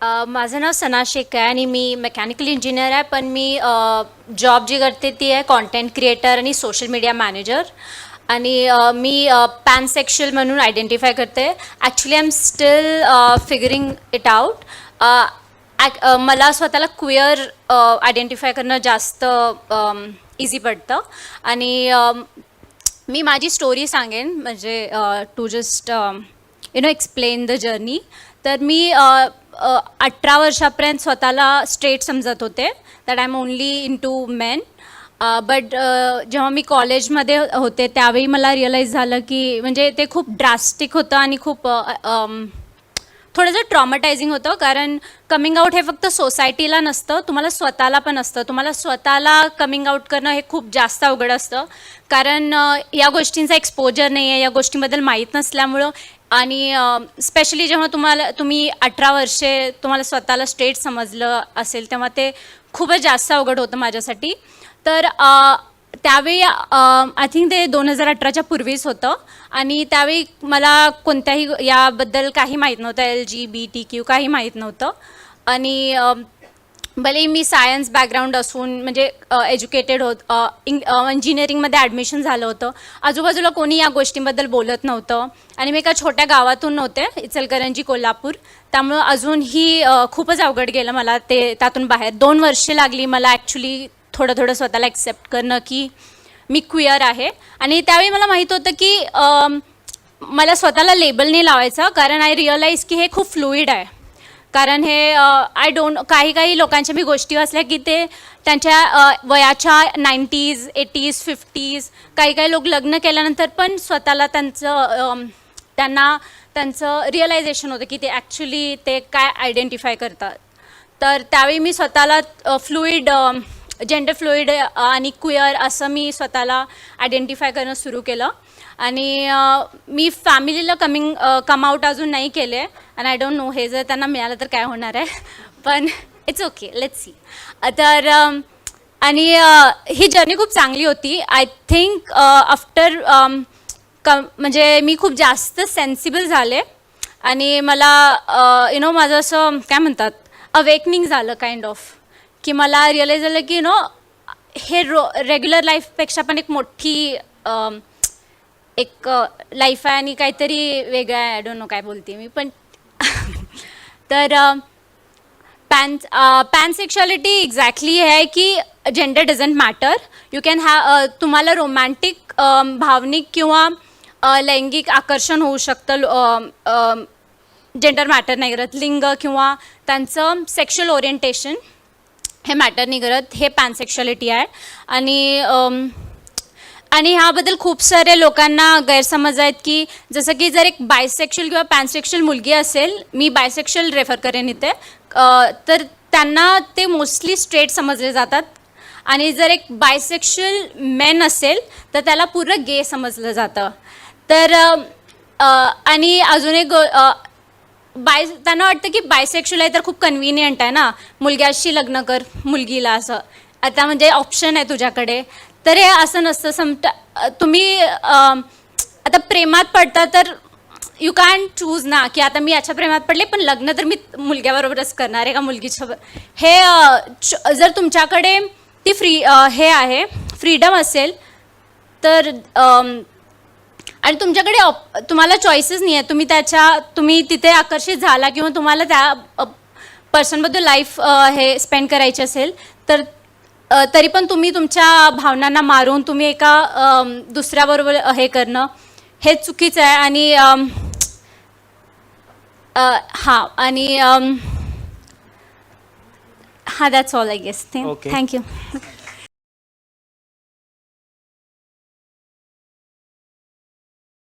अ, माझं नाव सना शेख आहे आणि मी मेकॅनिकल इंजिनियर आहे पण मी जॉब जी करते ती आहे कॉन्टेंट क्रिएटर आणि सोशल मीडिया मॅनेजर आणि अ, मी पॅन सेक्शुअल म्हणून आयडेंटिफाय करते. Actually I am still figuring it out मला स्वतःला क्विअर आयडेंटिफाय करणं जास्त इझी पडतं. आणि अम, मी माझी स्टोरी सांगेन. म्हणजे to just you know explain the journey तर मी अ, अठरा वर्षापर्यंत स्वतःला स्ट्रेट समजत होते. That I am only into men but जेव्हा मी कॉलेजमध्ये होते त्यावेळी मला रिअलाईज झालं की म्हणजे ते खूप ड्रास्टिक होतं आणि खूप थोडंसं ट्रॉमटायझिंग होतं. कारण कमिंग आऊट हे फक्त सोसायटीला नसतं तुम्हाला स्वतःला पण असतं. तुम्हाला स्वतःला कमिंग आऊट करणं हे खूप जास्त अवघड असतं. कारण या गोष्टींचा एक्सपोजर नाही आहे या गोष्टींबद्दल माहीत नसल्यामुळं आणि स्पेशली जेव्हा तुम्हाला तुम्ही अठरा वर्षे तुम्हाला स्वतःला स्टेट समजलं असेल तेव्हा ते खूपच जास्त अवघड होतं माझ्यासाठी. तर त्यावेळी आय थिंक ते दोन हजार अठराच्या पूर्वीच होतं. आणि त्यावेळी मला कोणत्याही याबद्दल काही माहीत नव्हतं L G B T Q काही माहीत नव्हतं. आणि भले मी सायन्स बॅकग्राऊंड असून म्हणजे एज्युकेटेड होत इंजिनिअरिंगमध्ये ॲडमिशन झालं होतं. आजूबाजूला कोणी या गोष्टींबद्दल बोलत नव्हतं. आणि मी एका छोट्या गावातून नव्हते इचलकरंजी कोल्हापूर. त्यामुळं अजूनही खूपच अवघड गेलं मला ते त्यातून बाहेर. दोन वर्षे लागली मला ॲक्च्युली थोडं थोडं स्वतःला ॲक्सेप्ट करणं की मी क्विअर आहे. आणि त्यावेळी मला माहीत होतं की मला स्वतःला लेबल नाही लावायचं कारण आय रिअलाईज की हे खूप फ्लुईड आहे. कारण हे आय डोंट काही काही लोकांच्या मी गोष्टी वाचल्या की ते त्यांच्या वयाच्या नाईन्टीज एटीज फिफ्टीज काही काही लोक लग्न केल्यानंतर पण स्वतःला त्यांचं त्यांना त्यांचं रिअलायझेशन होतं की ते ॲक्च्युली ते काय आयडेंटिफाय करतात. तर त्यावेळी मी स्वतःला फ्लुईड जेंडर फ्लुईड आणि क्विअर असं मी स्वतःला आयडेंटिफाय करणं सुरू केलं. आणि मी फॅमिलीला कमिंग कम आउट अजून नाही केले. आणि आय डोंट नो हे जर त्यांना मिळालं तर काय होणार आहे. पण इट्स ओके लेट्स सी तर आणि ही जर्नी खूप चांगली होती. आय थिंक आफ्टर क म्हणजे मी खूप जास्त सेन्सिबल झाले. आणि मला यु नो माझं असं काय म्हणतात अवेकनिंग झालं काइंड ऑफ की मला रिअलाईज झालं की यु नो हे रो रेग्युलर लाईफपेक्षा पण एक मोठी एक लाईफ आहे आणि काहीतरी वेगळं आहे. आय डोंट नो काय बोलते मी पण तर पॅन पॅन सेक्शुअलिटी एक्झॅक्टली आहे की gender doesn't matter you can हॅ तुम्हाला रोमॅन्टिक भावनिक किंवा लैंगिक आकर्षण होऊ शकतं. जेंडर मॅटर नाही करत. लिंग किंवा त्यांचं सेक्शुअल ओरिएंटेशन हे मॅटर नाही करत. हे पॅनसेक्शुअलिटी आहे. आणि आणि ह्याबद्दल खूप सारे लोकांना गैरसमज आहेत की जसं की जर एक बायसेक्शुअल किंवा पॅनसेक्शुअल मुलगी असेल मी बायसेक्शुअल रेफर करेन इथे. तर त्यांना ते मोस्टली स्ट्रेट समजले जातात. आणि जर एक बायसेक्शुअल मेन असेल तर त्याला पूर्ण गे समजलं जातं. तर आणि अजून एक बाय त्यांना वाटतं की बायसेक्शुअल आहे तर खूप कन्व्हिनियंट आहे ना. मुलग्याशी लग्न कर मुलगीला असं. आता म्हणजे ऑप्शन आहे तुझ्याकडे. तर हे असं नसतं. समटा तुम्ही आता प्रेमात पडता तर यू कॅन चूज ना की आता मी याच्या प्रेमात पडले पण लग्न तर मी मुलग्याबरोबरच करणार आहे का मुलगीच्या हे अ, च- जर तुमच्याकडे ती फ्री हे आहे फ्रीडम असेल तर आणि तुमच्याकडे ऑप तुम्हाला चॉईसेस नाही आहे तुम्ही त्याच्या तुम्ही तिथे आकर्षित झाला किंवा तुम्हाला त्या पर्सनबद्दल लाईफ हे स्पेंड करायची असेल तर तरी पण तुम्ही तुमच्या भावनांना मारून तुम्ही एका दुसऱ्याबरोबर हे करणं हे चुकीचं आहे आणि हां आणि हां that's all I guess. Thank you